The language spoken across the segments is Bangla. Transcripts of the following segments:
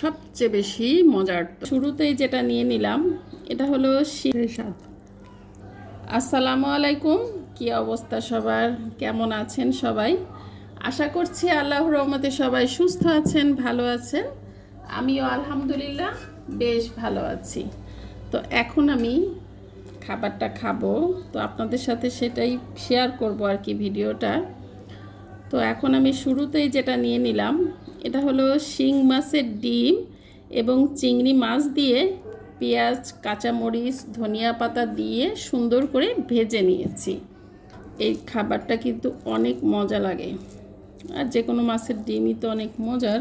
সবচেয়ে বেশি মজার শুরুতেই যেটা নিয়ে নিলাম এটা হলো স্বাদ। আসসালামু আলাইকুম কি অবস্থা সবার? কেমন আছেন সবাই? আশা করছি আল্লাহর রহমতে সবাই সুস্থ আছেন ভালো আছেন। আমিও আলহামদুলিল্লাহ বেশ ভালো আছি। তো এখন আমি খাবারটা খাব। তো আপনাদের সাথে সেটাই শেয়ার করব আর কি ভিডিওটা। তো এখন আমি শুরুতেই যেটা নিয়ে নিলাম এটা হলো শিং মাছের ডিম এবং চিংড়ি মাছ দিয়ে পেঁয়াজ, কাঁচামরিচ, ধনিয়া পাতা দিয়ে সুন্দর করে ভেজে নিয়েছি। এই খাবারটা কিন্তু অনেক মজা লাগে। আর যে কোনো মাছের ডিমই তো অনেক মজার।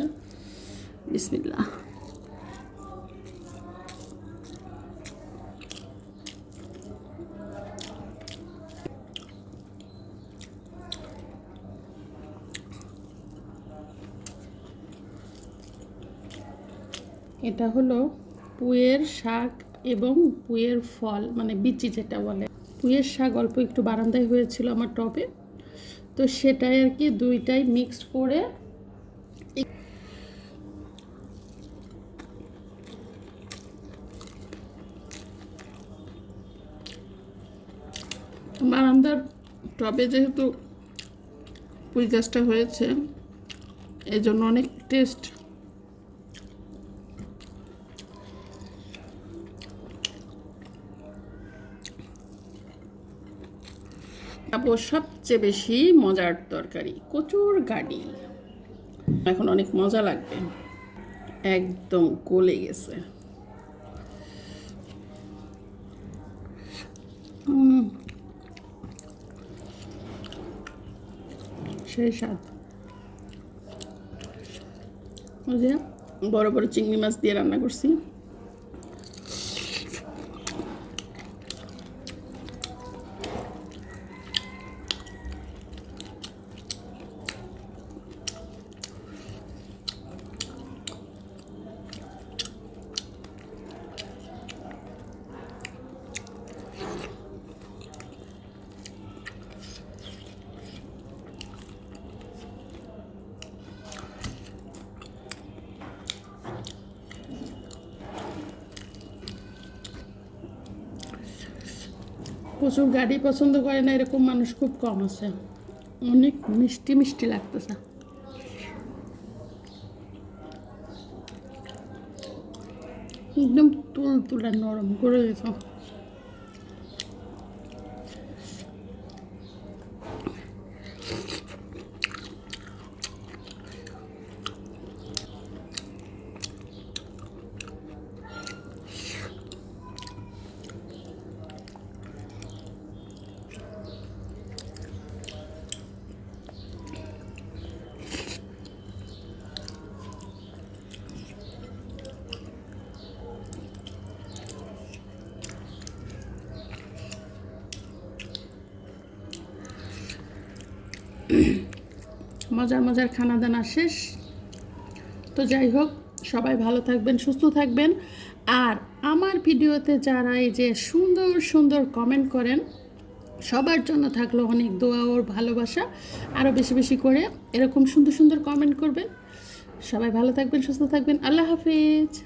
বিসমিল্লা এটা হলো পুয়ের শাক এবং পুয়ের ফল মানে বিচি যেটা বলে। পুয়ের শাক অল্প একটু বারান্দায় হয়েছিল আমার টবে। তো সেটাই আর কি দুইটাই মিক্সড করে বারান্দার টবে যেহেতু পুঁই গাছটা হয়েছে এই জন্য অনেক টেস্ট খাব সবচেয়ে বেশি মজার তরকারি, কচুর গাড়ি। এখন অনেক মজা লাগবে। একদম গলে গেছে। সেই বড় বড় চিংড়ি মাছ দিয়ে রান্না করছি। প্রচুর গাড়ি পছন্দ করে না, এরকম মানুষ খুব কম আছে। অনেক মিষ্টি মিষ্টি লাগতেছে। একদম তুল তুলে নরম করে দিত মজার মজার খানা দানা শেষ। তো যাই হোক, সবাই ভালো থাকবেন, সুস্থ থাকবেন। আর আমার ভিডিওতে যারা এই যে সুন্দর সুন্দর কমেন্ট করেন, সবার জন্য থাকল অনেক দোয়া ওর ভালোবাসা। আরও বেশি বেশি করে এরকম সুন্দর সুন্দর কমেন্ট করবেন। সবাই ভালো থাকবেন, সুস্থ থাকবেন। আল্লাহ হাফিজ।